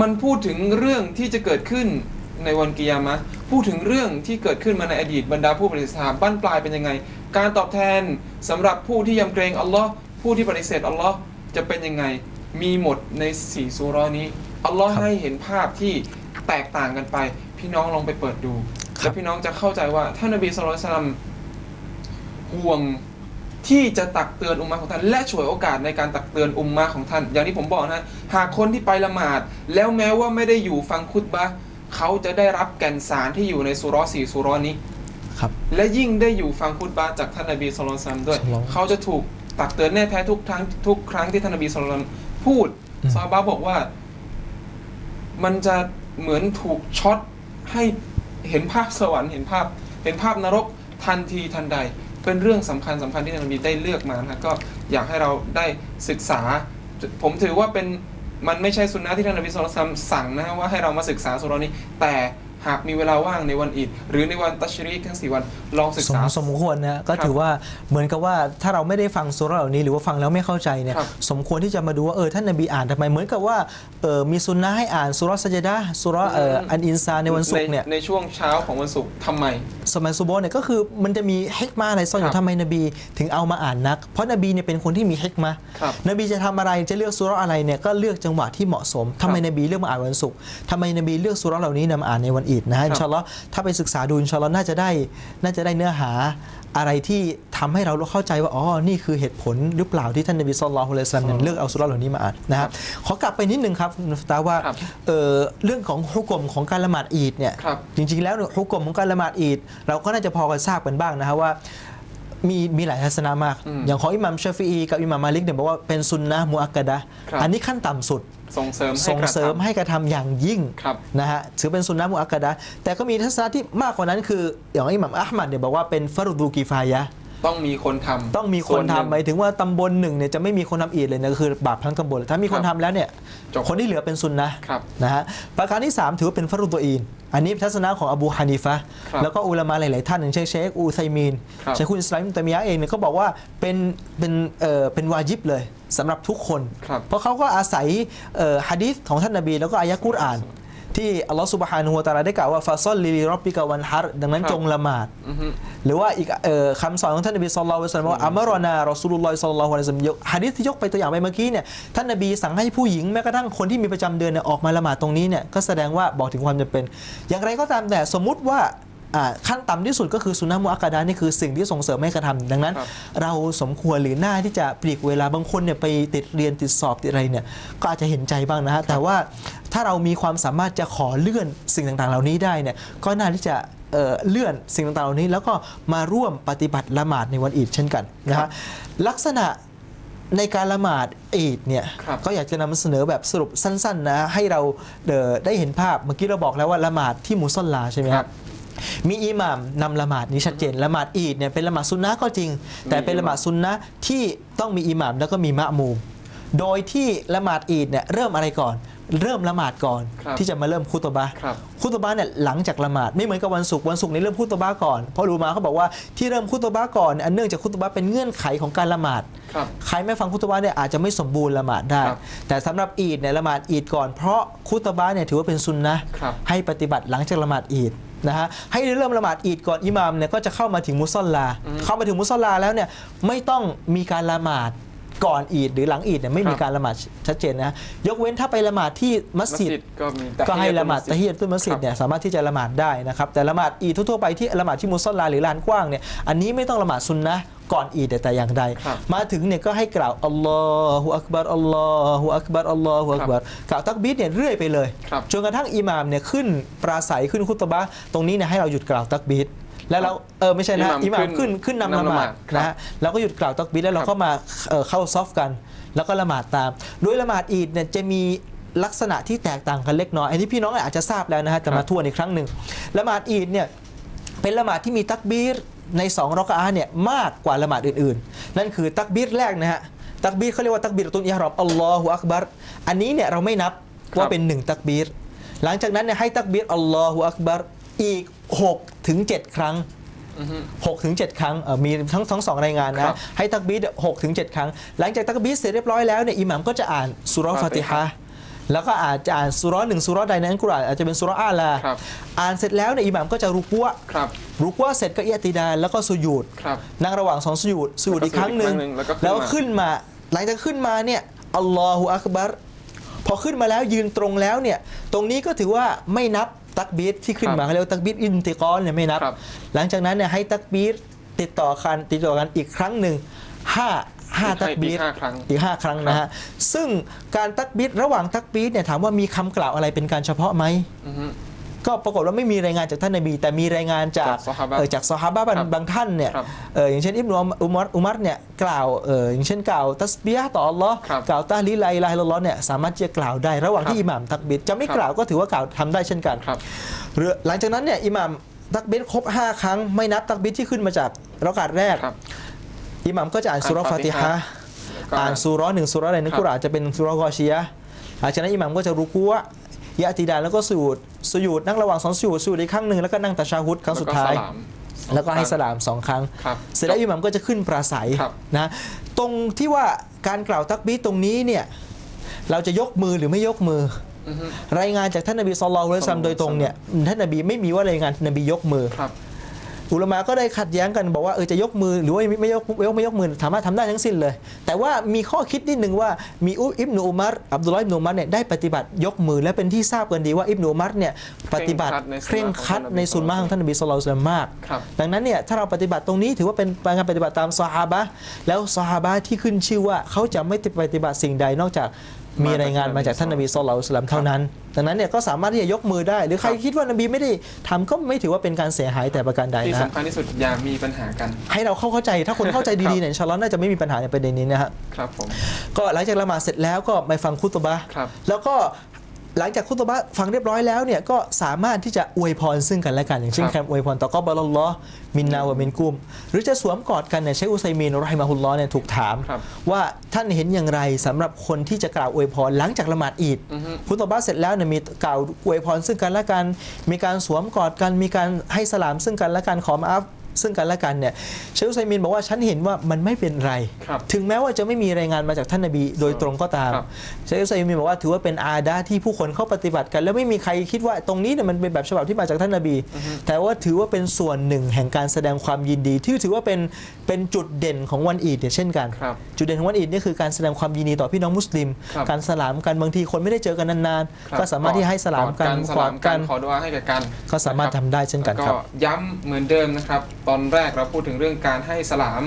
มันพูดถึงเรื่องที่จะเกิดขึ้นในวันกิยามะห์พูดถึงเรื่องที่เกิดขึ้นมาในอดีตบรรดาผู้ปฏิเสธศรัทธาบ้านปลายเป็นยังไง การตอบแทนสำหรับผู้ที่ยำเกรงอัลลอฮ์ผู้ที่ปฏิเสธอัลลอฮ์จะเป็นยังไง มีหมดในสี่ซูเราะห์นี้อัลลอฮ์ครับให้เห็นภาพที่แตกต่างกันไป พี่น้องลองไปเปิดดูครับแล้วพี่น้องจะเข้าใจว่าท่านนบีสุลต่านห่วง ที่จะตักเตือนอุมมะของท่าน และฉวยโอกาสในการตักเตือนอุมมะของท่าน อย่างที่ผมบอกนะหากคนที่ไปละหมาด แล้วแม้ว่าไม่ได้อยู่ฟังคุตบะห์เขาจะได้รับแก่นสารที่อยู่ในสุเราะห์สี่สุเราะห์นี้ครับและยิ่งได้อยู่ฟังคุตบะห์จากท่านนบีสุลต่านด้วยศ็อลลัลลอฮุเขาจะถูกตักเตือนแน่แท้ทุกครั้งทุกครั้งที่ท่านนบีสุลต่านพูดอืมซอฮาบะห์บอกว่า มันจะเหมือนถูกช็อตให้เห็นภาพสวรรค์เห็นภาพ เห็นภาพนรกทันทีทันใด เป็นเรื่องสำคัญสำคัญที่ท่านนบีได้เลือกมานะก็อยากให้เราได้ศึกษา ผมถือว่าเป็นมันไม่ใช่สุนนะที่ท่านนบีสุลต่านสั่งนะฮะว่าให้เรามาศึกษาสุรานี้ แต่ หากมีเวลาว่างในวันอิดหรือในวันตัชรีกทั้งสี่วันลองศึกสมษา สมควรนะก็ครับถือว่าเหมือนกับว่าถ้าเราไม่ได้ฟังสุราะห์เหล่านี้หรือว่าฟังแล้วไม่เข้าใจเนี่ยครับสมควรที่จะมาดูว่าเออท่านนบีอ่านทำไมเหมือนกับว่าเออมีสุนนะให้อ่านสุราะห์สัจดะห์สุราะห์เอ่ออันอินซานในวันศุกร์เนี่ยในช่วงเช้าของวันศุกร์ทำไม สมัยซูโบะเนี่ยก็คือมันจะมีฮิกมาอะไรซ่อนอครัยู่บทำไมนบี ถึงเอามาอ่านนัก เพราะนบีเนี่ยเป็นคนที่มีฮิกมาครับนบีจะทำอะไรจะเลือกสุราะห์อะไรเนี่ยก็เลือกจังหวะที่เหมาะสมทำไมนบีเลือกมาอ่านวันศุกร์ทำไมนบีเลือกสุราะห์เหล่านี้นำมาอ่านในวันอีดนะฮะอินชาอัลลอฮ์ถ้าไปศึกษาดูอินชาอัลลอฮ์น่าจะได้น่าจะได้เนื้อหาอะไรที่ทำให้เราเข้าใจว่า อ๋อ นี่คือเหตุผลหรือเปล่าที่ท่านนบีศ็อลลัลลอฮุอะลัยฮิวะซัลลัมเนี่ยเลือกเอาสุราะห์เหล่านี้มาอ่านนะครับขอกลับไปนิดนึงครับคุณฟตาว่าครับเอ่อเรื่องของฮุกมของการละหมาดอีดเนี่ยครับจริง ๆ แล้วเนี่ยฮุกกลมของการละหมาดอีดเราก็น่าจะพอกันทราบกันบ้างนะครับว่า มีมีหลายทัศนะมากอืมอย่างของอิหมัมชาฟีอีกับอิหมัมมาลิกเนี่ยบอกว่าเป็นสุนนะมุอักกะดะห์ครับอันนี้ขั้นต่ำสุดส่งเสริมให้ส่งกระเสริมทำให้กระทำอย่างยิ่งครับนะฮะถือเป็นสุนนะมุอักกะดะห์แต่ก็มีทัศนะที่มากกว่านั้นคือ อย่างอิหมัมอัลมัดเนี่ยบอกว่าเป็นฟารุดูกิฟายะห์ ต้องมีคนทำต้องมีคส่วนหทำหมายถึงว่าตำบลหนึ่งเนี่ยจะไม่มีคนทำอีดเลยนะก็คือบาปทั้งตำบลถ้ามีคนครัทำบแล้วเนี่ยจบ คนที่เหลือเป็นสุนนะครับ นะฮะประการที่ 3 ถือว่าเป็นฟารุดตัวอีน อันนี้ทัศนะของอบูฮานิฟะห์ครับแล้วก็อุลามะหลาย ๆ ท่านอย่างเชคเชคอูไซมีนครับ เชคคุณอิสลามอิบนุตัยมียะห์เองเนี่ยก็บอกว่าเป็นเป็นเอ่อเป็นวาจิบเลยสำหรับทุกคน ครับ เพราะเขาก็อาศัยเอ่อฮะดีษของท่านนบีแล้วก็อายะกุรอาน ที่อัลลอฮฺสุบฮานุวะตะอาลาได้กล่าวว่าฟาซอลลิลิรับบิกะวันฮัรดังนั้นครับจงละหมาดอือฮึหรือว่าอีกเอ่อคำสอนของท่านนบีสุลต่านละฮ์สัลลัมว่าอัมรอนารอซูลุลลอฮิสัลลัลลอฮุอะลัยฮิวะซัลลัมยกฮะดีษที่ยกไปตัวอย่างไปเมื่อกี้เนี่ยท่านนบีสั่งให้ผู้หญิงแม้กระทั่งคนที่มีประจำเดือนเนี่ยออกมาละหมาดตรงนี้เนี่ยก็แสดงว่าบอกถึงความจำเป็น อย่างไรก็ตามแต่สมมุติว่าอ่า ขั้นต่ำที่สุดก็คือสุนนะมุอักกะดะห์นี่คือสิ่งที่ส่งเสริมให้กระทำดังนั้นครับเราสมควรหรือหน้าที่จะปลีกเวลาบางคนเนี่ยไปติดเรียนติดสอบติดอะไรเนี่ยก็อาจจะเห็นใจบ้างนะฮะแต่ว่าถ้าเรามีความสามารถจะขอเลื่อนสิ่งต่างๆ เหล่านี้ได้เนี่ยก็น่าที่จะเอ่อเลื่อนสิ่งต่างๆเหล่านี้ แล้วก็มาร่วมปฏิบัติละหมาดในวันอีดเช่นกันนะครัฮะบลักษณะในการละหมาดอีดเนี่ยครับก็อยากจะนำเสนอแบบสรุปสั้น ๆ นะให้เราเอ่อได้เห็นภาพเมื่อกี้เราบอกแล้วว่าละหมาดที่มุสลาใช่ไหมครับ มีอิหม่ามนำละหมาดนี้ชัดเจนละหมาดอีดเนี่ยเป็นละหมาดซุนนะห์ก็จริง แต่เป็นละหมาดซุนนะห์ที่ต้องมีอิหม่ามแล้วก็มีมะมูม โดยที่ละหมาดอีดเนี่ยเริ่มอะไรก่อน เริ่มละหมาดก่อนครับที่จะมาเริ่มคุตบะห์ครับคุตบะห์เนี่ยหลังจากละหมาดไม่เหมือนกับวันศุกร์วันศุกร์นี่เริ่มคุตบะห์ก่อนเพราะรูมาเขาบอกว่าที่เริ่มคุตบะห์ก่อนอันเนื่องจากคุตบะห์เป็นเงื่อนไขของการละหมาดครับใครไม่ฟังคุตบะห์เนี่ยอาจจะไม่สมบูรณ์ละหมาดได้ครับแต่สำหรับอีดเนี่ยละหมาดอีดก่อนเพราะคุตบะห์เนี่ยถือว่าเป็นซุนนะห์ครับให้ปฏิบัติหลังจากละหมาดอีด นะฮะให้เริ่มละหมาดอีดก่อนอิหมามเนี่ยก็จะเข้ามาถึงมุสลาอืมเข้ามาถึงมุสลาแล้วเนี่ยไม่ต้องมีการละหมาดก่อนอีดหรือหลังอีดเนี่ยไม่มีครับการละหมาดชัดเจนนะยกเว้นถ้าไปละหมาดที่มัสมัสยิดยิดก็มีแต่ก็ให้ละหมาดตะฮิฮียะยะตุลมัสยิดเนี่ยสามารถที่จะละหมาดได้นะครับแต่ละหมาดอีดทั่วๆไปที่ละหมาดที่มุสลาหรือลานกว้างเนี่ยอันนี้ไม่ต้องละหมาดซุนนะห์ ก่อนอีดแต่อย่างใดครับมาถึงเนี่ยก็ให้กล่าวอัลลอฮฺอักบัรอัลลอฮฺอักบัรอัลลอฮฺอักบัรกล่าวตักบีดเนี่ยเรื่อยไปเลยครับจนกระทั่งอิหม่ามเนี่ยขึ้นปราศัยขึ้นคุตบะห์ตรงนี้เนี่ยให้เราหยุดกล่าวตักบีดแล้วเราเออไม่ใช่นะอิอิหหม่าม่ามมขึ้ขึ้นนขึ้นนำนำละละหหมามาดดนะฮะเราก็หยุดกล่าวตักบีดแล้วเราครับก็มาเอ่อเข้าซอฟกัน แล้วก็ละหมาดตาม โดยละหมาดอีดเนี่ยจะมีลักษณะที่แตกต่างกันเล็กน้อย อันนี้พี่น้องอาจจะทราบแล้วนะฮะจะมาทวนอีกครั้งหนึ่งละหมาดอีดเนี่ยเป็นละหมาดที่มีตักบีร ในสองรอกะอาห์เนี่ยมากกว่าละหมาดอื่นๆ นั่นคือตักบีรแรกนะฮะตักบีรเขาเรียกว่าตักบีรตุนอิฮรอมอัลลอฮฺอักบัรอันนี้เนี่ยเราไม่นับว่าเป็นหนึ่งตักบีรหลังจากนั้นเนี่ยให้ตักบีรอัลลอฮฺอักบัรอีก6ถึง7ครั้งอือฮึ6ถึง7ครั้งเอ่อมีทั้งทั้งสองรายงานครันะบให้ตักบีดหกถึงเจ็ดครั้ง หลังจากตักบีดเสร็จเรียบร้อยแล้วเนี่ยอิหมัมก็จะอ่านสุเราะห์ฟาติฮะห์ แล้วก็อาจจะอ่านสุราะห์หนึ่งสุราะห์ใดในอัลกุรอานอาจจะเป็นสุราะห์อาลาครับอ่านเสร็จแล้วเนี่ยอิหม่ามก็จะรุกัวะครับรุกัวะเสร็จก็เอียติดาลแล้วก็สุญูดครับนั่งระหว่างสองสุญูดสุญูดแล้วก็อีกครั้งหนึ่งสุญูดอีกครั้งหนึ่งแล้วก็ขึ้นมาแล้วขึ้นมา หลังจากขึ้นมาเนี่ยอัลลอฮฺอักบัรพอขึ้นมาแล้วยืนตรงแล้วเนี่ยตรงนี้ก็ถือว่าไม่นับตักบีรที่ขึ้นมาเขาเรียกว่าตักบีรอินติกอนเนี่ยไม่นับครับ หลังจากนั้นเนี่ยให้ตักบีรติดต่อกันติดต่อกันอีกครั้งหนึ่งห้า ห้าตักบีรอีกห้าครั้งอีก 5 ครั้งนะฮะซึ่งการตักบีรระหว่างตักบีรเนี่ยถามว่ามีคำกล่าวอะไรเป็นการเฉพาะไหมอือฮึก็ปรากฏว่าไม่มีรายงานจากท่านนบี แต่มีรายงานจากจากซอฮาบะเออจากซอฮาบะห์บางครับบางท่านเนี่ยครับเอออย่างเช่นอิบนุอุมัรอุมัรเนี่ยกล่าวเอออย่างเช่นกล่าวตัสบีฮ์ต่ออัลลอฮ์ครับกล่าวตะฮลีลาอิลาฮิลลัลลอฮ์เนี่ยสามารถที่จะกล่าวได้ระหว่างครับที่อิหม่ามตักบีรจะไม่ครับกล่าวก็ถือว่ากล่าวทำได้เช่นกันครับหรือหลังจากนั้นเนี่ยอิหม่ามตักบีรครบ 5 ครั้งไม่นับตักบีรที่ขึ้นมาจากเราะกาตแรกครับ อิหม่ามก็จะอ่านสุราะห์ฟาติฮะห์ก็อ่านสุราะห์หนึ่งสุราะห์ในในครับกุรอานจะเป็นสุราะห์กอชียะห์หลังจากนั้นอิหม่ามก็จะรุกัวะยะติดาแล้วก็สุญูดสุญูดนั่งระหว่างสองสุญูดสุญูดอีกครั้งหนึ่งแล้วก็นั่งตะชาฮุดครั้งสุดท้าย แล้วก็ให้สลามสองครั้งครับเสร็จแล้วอิหมัมก็จะขึ้นปราศัยครับนะตรงที่ว่าการกล่าวตักบีรตรงนี้เนี่ยเราจะยกมือหรือไม่ยกมืออือฮึรายงานจากท่านนบีศ็อลลัลลอฮุอะลัยฮิวะซัลลัมโดยตรงเนี่ยท่านนบีไม่มีว่ารายงานนบียกมือครับ อุลามะก็ได้ขัดแย้งกันบอกว่าเออจะยกมือหรือว่าไม่ไม่ยกไม่ยกไม่ยกมือสามารถทำได้ทั้งสิ้นเลย แต่ว่ามีข้อคิดนิดหนึ่งว่ามีอุอิบนุอุมัรอับดุลลอฮ์อิบนุอุมัรเนี่ยได้ปฏิบัติยกมือและเป็นที่ทราบกันดีว่าอิบนุอุมัรเนี่ยปฏิบัติเคเคร่ร่งงคครัรัดดในในสุนนะของท่านนบีศ็อลลัลลอฮุอะลัยฮิวะซัลลัมมากครับดังนั้นเนี่ยถ้าเราปฏิบัติตรงนี้ถือว่าเป็นการปฏิบัติตามซอฮาบะห์แล้วซอฮาบะห์ที่ขึ้นชื่อว่าเขาจะไม่ปฏิบัติสิ่งใดนอกจาก มีรายงานมาจากท่านนบีศ็อลลัลลอฮุอะลัยฮิวะซัลลัมเท่านั้น ดังนั้นเนี่ยก็สามารถที่จะยกมือได้ หรือใครครับคิดว่านบีไม่ได้ทำก็ไม่ถือว่าเป็นการเสียหายแต่ประการใดที่นะฮะสำคัญที่สุดอย่ามีปัญหากัน ให้เราเข้าเข้าใจ ถ้าคนเข้าใจครัดีบๆเนี่ยอินชาอัลลอฮ์น่าจะไม่มีปัญหาในประเด็นนี้นะฮะครับผมก็หลังจากละหมาดเสร็จแล้วก็ไปฟังคุตบะห์ครับแล้วก็ หลังจากคุตบะห์ฟังเรียบร้อยแล้วเนี่ยก็สามารถที่จะอวยพรซึ่งกันและกัน อย่างเช่นครับคำอวยพรต่อกอบาลลอฮ์มินนาวะมินกุม หรือจะสวมกอดกันเนี่ยใช้อุซัยมีนรอฮิมาฮุลลอฮ์เนี่ยถูกถามครับว่าท่านเห็นอย่างไรสำหรับคนที่จะกล่าวอวยพรหลังจากละหมาดอีดอือฮึคุตบะห์เสร็จแล้วเนี่ยมีกล่าวอวยพรซึ่งกันและกัน มีการสวมกอดกันมีการให้สลามซึ่งกันและกันขอมาอัฟ ซึ่งกันและกันเนี่ยเชคอุซัยมินบอกว่าฉันเห็นว่ามันไม่เป็นไร ครับถึงแม้ว่าจะไม่มีรายงานมาจากท่านนบีโดยตรงก็ตามครับ เชคอุซัยมินบอกว่าถือว่าเป็นอาดาที่ผู้คนเขาปฏิบัติกัน แล้วไม่มีใครคิดว่าตรงนี้เนี่ยมันเป็นแบบฉบับที่มาจากท่านนบี แต่ว่าถือว่าเป็นส่วนหนึ่งแห่งการแสดงความยินดี ที่ถือว่าเป็นเป็นจุดเด่นของวันอีดเนี่ยเช่นกัน ครับ จุดเด่นของวันอีดนี่คือการแสดงความยินดีต่อพี่น้องมุสลิม ครับการสลามกันบางทีคนไม่ได้เจอกันนานครับๆก็สามารถที่ให้สลามกันสกอลาดมกักันนขอดุอาให้แก่กันก็สามารถทำได้เช่นกันแล้วครับย้ำเหมือนเดิมนะครับตอนแรกเราพูดถึงเรื่องการให้สลาม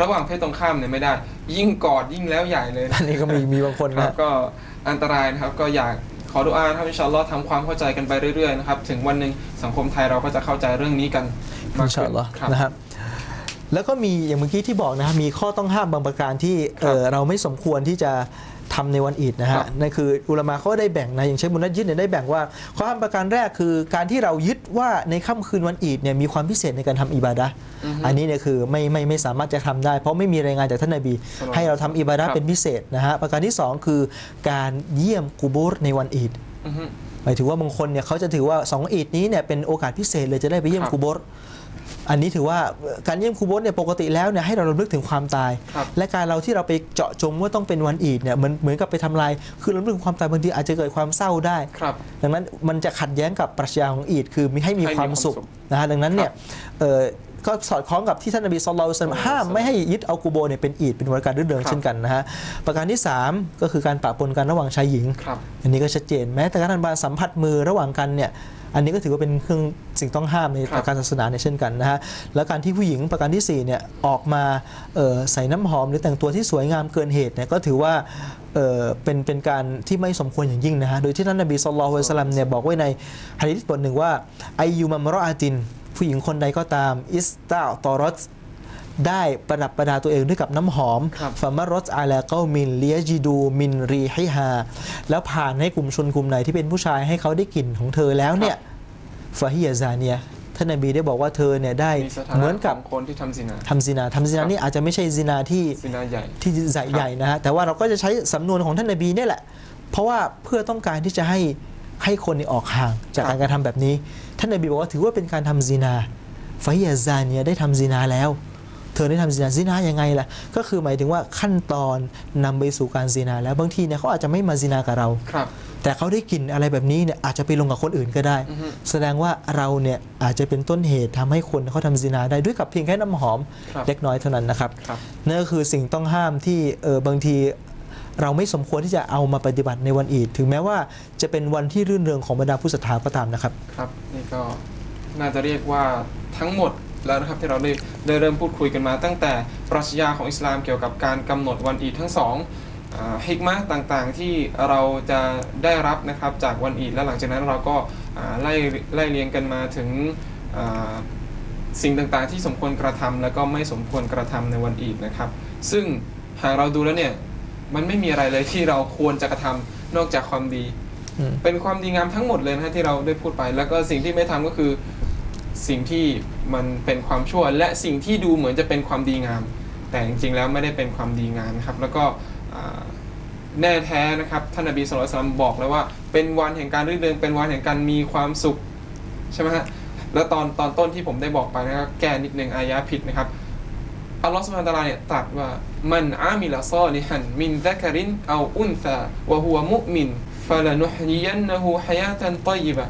ระหว่างเพศตรงข้ามเนี่ยไม่ได้ ยิ่งกอดยิ่งแล้วใหญ่เลยอันนี้ก็มีมีบางคนครับนะก็อันตรายนะครับก็อยากขอดุอานะครับอินชาอัลลอฮ์ทำความเข้าใจกันไปเรื่อยๆนะครับถึงวันหนึ่งสังคมไทยเราก็จะเข้าใจเรื่องนี้กันมาอิกนชาขึ้อัลลอฮ์ครับนะครับแล้วก็มีอย่างเมื่อกี้ที่บอกนะครับมีข้อต้องห้ามบางประการที่เอ่อเราไม่สมควรที่จะ ทำในวันอีดนะครัฮะบนั่นคืออุลามะเขาได้แบ่งนะอย่างเช่นมุนัดยิดเนี่ยได้แบ่งว่าข้อห้ามประการแรกคือการที่เรายึดว่าในค่ำคืนวันอีดเนี่ยมีความพิเศษในการทำอิบาดะห์อือฮึอันนี้เนี่ยคือไม่ไม่ไม่สามารถจะทำได้ เพราะไม่มีรายงานจากท่านนบีสลามให้เราทำอิบาดะห์ครับเป็นพิเศษนะฮะประการที่สองคือการเยี่ยมกูบูรในวันอีดอือฮึหมายถึงว่าบางคนเนี่ยเขาจะถือว่าสองอีดนี้เนี่ยเป็นโอกาสพิเศษเลยจะได้ไปเยี่ยมครับคูโบส อันนี้ถือว่าการเยี่ยมคูโบสเนี่ยปกติแล้วเนี่ยให้เราระลึกถึงความตายครับและการเราที่เราไปเจาะจงว่าต้องเป็นวันอีดเนี่ยเหมือนเหมือนกับไปทำลาย คือระลึกถึงความตายบางทีอาจจะเกิดความเศร้าได้ครับดังนั้นมันจะขัดแย้งกับปรัชญาของอีดคือมีให้มีให้มีความสุขความสุขนะฮะดังนั้นเนี่ยเอ่อก็สอดคล้องกับที่ท่านนบีสุลต่านห้ามไม่ให้ยึดเอากูโบเนี่ยเป็นอีดเป็นวันการรื่นเริงครับเช่นกันนะฮะประการที่สามก็คือการปะปนกันระหว่างชายหญิงครับอันนี้ก็ชัดเจนแม้แต่การบาสัมผัสมือระหว่างกันเนี่ย อันนี้ก็ถือว่าเป็นเครื่องสิ่งต้องห้ามในครับการศาสนาเนี่ยเช่นกันนะฮะแล้วการที่ผู้หญิงประการที่สี่เนี่ยออกมาเอ่อใส่น้ำหอมหรือแต่งตัวที่สวยงามเกินเหตุเนี่ยก็ถือว่าเอ่อเป็นเป็นการที่ไม่สมควรอย่างยิ่งนะฮะโดยที่ท่านนบีสุลต่านละสลัมเนี่ยบอกไว้ในฮะดีษบทหนึ่งว่าไอยูมัมรออาติน ผู้หญิงคนใดก็ตามอิสตาตอรส ได้ประดับประดาตัวเองด้วยกับน้ำหอมครับฟามารสอาลาเกามินเลียจิดูมินรีฮิฮาแล้วผ่านให้กลุ่มชนกลุ่มไหนที่เป็นผู้ชายให้เขาได้กลิ่นของเธอแล้วเนี่ยฟาฮิยาซาเนียท่านนบีได้บอกว่าเธอเนี่ยได้มีสถานะเหมือนกับของคนที่ทำซินาทำซินาทำซินานี่อาจจะไม่ใช่ซินาที่ซินาใหญ่ที่ใหญ่ใหญ่นะฮะแต่ว่าเราก็จะใช้สำนวนของท่านนบีเนี่ยแหละ เพราะว่าเพื่อต้องการที่จะให้ให้คนนี่ออกห่างจากครับการกระทำแบบนี้ ท่านนบีบอกว่าถือว่าเป็นการทำซินาฟาฮิยาซาเนียได้ทำซินาแล้ว เธอได้ทำซินาซินายังไงล่ะ ก็คือหมายถึงว่าขั้นตอนนำไปสู่การซินาแล้วบางทีเนี่ยเขาอาจจะไม่มาซินากับเราครับแต่เขาได้กลิ่นอะไรแบบนี้เนี่ยอาจจะไปลงกับคนอื่นก็ได้อือฮึแสดงว่าเราเนี่ยอาจจะเป็นต้นเหตุทำให้คนเขาทำซินาได้ด้วยกับเพียงแค่น้ำหอมครับเล็กน้อยเท่านั้นนะครับครับนั่นก็คือสิ่งต้องห้ามที่เออบางทีเราไม่สมควรที่จะเอามาปฏิบัติในวันอีดถึงแม้ว่าจะเป็นวันที่รื่นเริงของบรรดาผู้ศรัทธาก็ตามนะครับ ครับ นี่ก็น่าจะเรียกว่าทั้งหมด แล้วนะครับที่เราได้ได้เริ่มพูดคุยกันมา ตั้งแต่ปรัชญาของอิสลามเกี่ยวกับการกำหนดวันอีดทั้งสองอ่าฮิกมะห์ต่างๆที่เราจะได้รับนะครับจากวันอีดและหลังจากนั้นเราก็อ่าไล่ไล่เรียงกันมาถึงอ่าสิ่งต่างๆ ที่สมควรกระทำแล้วก็ไม่สมควรกระทำในวันอีดนะครับ ซึ่งหากเราดูแล้วเนี่ยมันไม่มีอะไรเลยที่เราควรจะกระทำนอกจากความดีอืมเป็นความดีงามทั้งหมดเลยนะฮะที่เราได้พูดไป แล้วก็สิ่งที่ไม่ทำก็คือ สิ่งที่มันเป็นความชั่วและสิ่งที่ดูเหมือนจะเป็นความดีงาม แต่จริงๆแล้วไม่ได้เป็นความดีงามนะครับ แล้วก็แน่แท้นะครับท่านนบีสุลต่านบอกแล้วว่า เป็นวันแห่งการรื่นเริงเป็นวันแห่งการมีความสุขใช่ไหมฮะแล้วตอนตอนต้นที่ผมได้บอกไปนะครับแก้นิดนึงอายะผิดนะครับอัลลอฮฺสุบฮานตะลาเนี่ยตรัสว่ามันอามิละซอลิฮันมินซักรินเอาอุนซาวะฮุวะมุมินฟะลานุฮยิยันนะฮูฮายาตันตอยบะ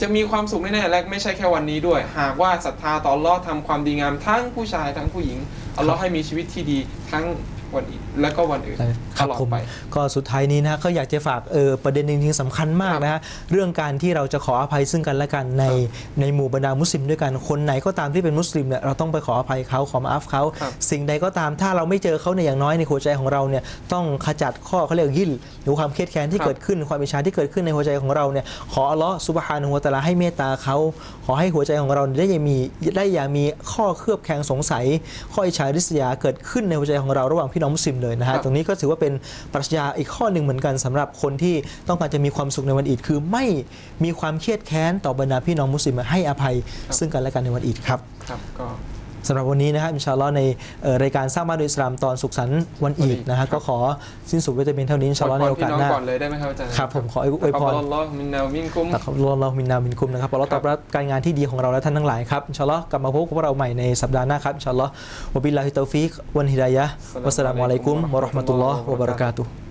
จะมีความสุขแน่ๆและไม่ใช่แค่วันนี้ด้วย หากว่าศรัทธาต่ออัลลอฮ์ทำความดีงามทั้งผู้ชายทั้งผู้หญิงอัลลอฮ์ให้มีชีวิตที่ดีทั้ง วันอีกและก็วันอื่นคตรับลอดผมไปก็สุดท้ายนี้นะก็อยากจะฝากเออประเด็นหนึ่งที่สำคัญมากนะฮะเรื่องการที่เราจะขออภัยซึ่งกันและกันในในหมู่บรรดามุสลิมด้วยกันคนไหนก็ตามที่เป็นมุสลิมเนี่ยเราต้องไปขออภัยเขาขอมาอัฟเขาครับสิ่งใดก็ตามถ้าเราไม่เจอเขาในยอย่างน้อยในหัวใจของเราเนี่ยต้องขจัดข้อเขาเรียกยิลหรือความเครียดแค้นที่ครับเกิดขึ้นความอิจฉาที่เกิดขึ้นในหัวใจของเราเนี่ยขออัลลอฮ์ซุบฮานะฮูวะตะอาลาให้เมตตาเขาขอให้หัวใจของเราได้อย่ามีได้อย่ามีข้อเคลือบแคลงสงสัย ข้ออิจฉาริษยาเกิดขึ้นในหัวใจของเราระหว่างพี่น้องมุสลิมเลยนะครัฮะบตรงนี้ก็ถือว่าเป็นปรัชญาอีกข้อหนึ่งเหมือนกันสำหรับคนที่ต้องการจะมีความสุขในวันอีดคือไม่มีความเครียดแค้นต่อบรรดาพี่น้องมุสลิมให้อภัยซึ่งกันและกันในวันอีดครับครับก็ สำหรับวันนี้นะครับอินชาอัลลอฮ์ในเอ่อรายการสร้างบ้านโดยอิสลามตอนสุขสันต์วันอีดนะฮะก็ขอสิ้นสุดไว้แต่เพียงเท่านี้อินชาอัลลอฮ์ในโอกาสพี่น้องหน้าก่อนเลยได้ไหมครับอาจารย์ครับผมขออวยพรอัลลอฮ์มินนามินกุมตักรอเรามินนามินกุมนะครับขอเราตอบรับการงานที่ดีของเราและท่านทั้งหลายครับอินชาอัลลอฮ์กลับมาพบกับเราใหม่ในสัปดาห์หน้าครับอินชาอัลลอฮ์วะบิลลาฮิตตอฟิกวันฮิดายะฮ์วัสสลามุอะลัยกุมวะเราะห์มะตุลลอฮ์วะบะเราะกาตุฮ์